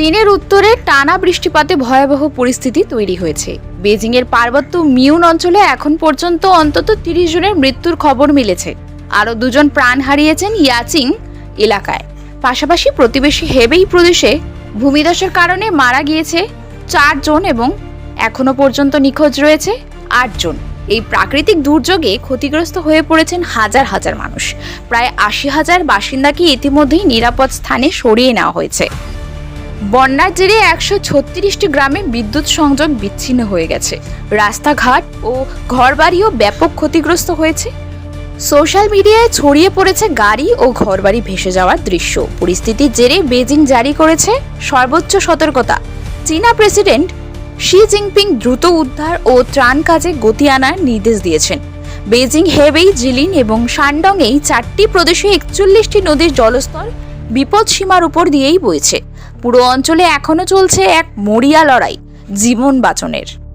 চীনের উত্তরে টানা বৃষ্টিপাতে ভয়াবহ পরিস্থিতি তৈরি হয়েছে। বেজিংয়ের পার্বত্য মিউন অঞ্চলে এখন পর্যন্ত অন্তত তিরিশ জনের মৃত্যুর খবর মিলেছে। আরও দুজন প্রাণ হারিয়েছেন ইয়াচিং এলাকায়। পাশাপাশি প্রতিবেশী হেবেই প্রদেশে ভূমিধসের কারণে মারা গিয়েছে চারজন এবং এখনও পর্যন্ত নিখোঁজ রয়েছে আটজন এই প্রাকৃতিক দুর্যোগে ক্ষতিগ্রস্ত হয়ে পড়েছেন হাজার হাজার মানুষ। প্রায় আশি হাজার বাসিন্দাকে ইতিমধ্যেই নিরাপদ স্থানে সরিয়ে নেওয়া হয়েছে। বন্যার জেরে একশো ছত্রিশটি গ্রামে বিদ্যুৎ সংযোগ বিচ্ছিন্ন হয়ে গেছে। রাস্তাঘাট ও ঘরবাড়িও ব্যাপক ক্ষতিগ্রস্ত হয়েছে। সোশ্যাল মিডিয়ায় ছড়িয়ে পড়েছে গাড়ি ও ঘরবাড়ি ভেসে যাওয়ার দৃশ্য। পরিস্থিতির জেরে বেজিং জারি করেছে সর্বোচ্চ সতর্কতা। চীনা প্রেসিডেন্ট শি জিনপিং দ্রুত উদ্ধার ও ত্রাণ কাজে গতি আনার নির্দেশ দিয়েছেন। বেজিং হেবেই জিলিন এবং শানডং এই চারটি প্রদেশে একচল্লিশটি নদীর জলস্তর বিপদ সীমার উপর দিয়েই বইছে। পুরো অঞ্চলে এখনও চলছে এক মরিয়া লড়াই জীবন বাঁচনের।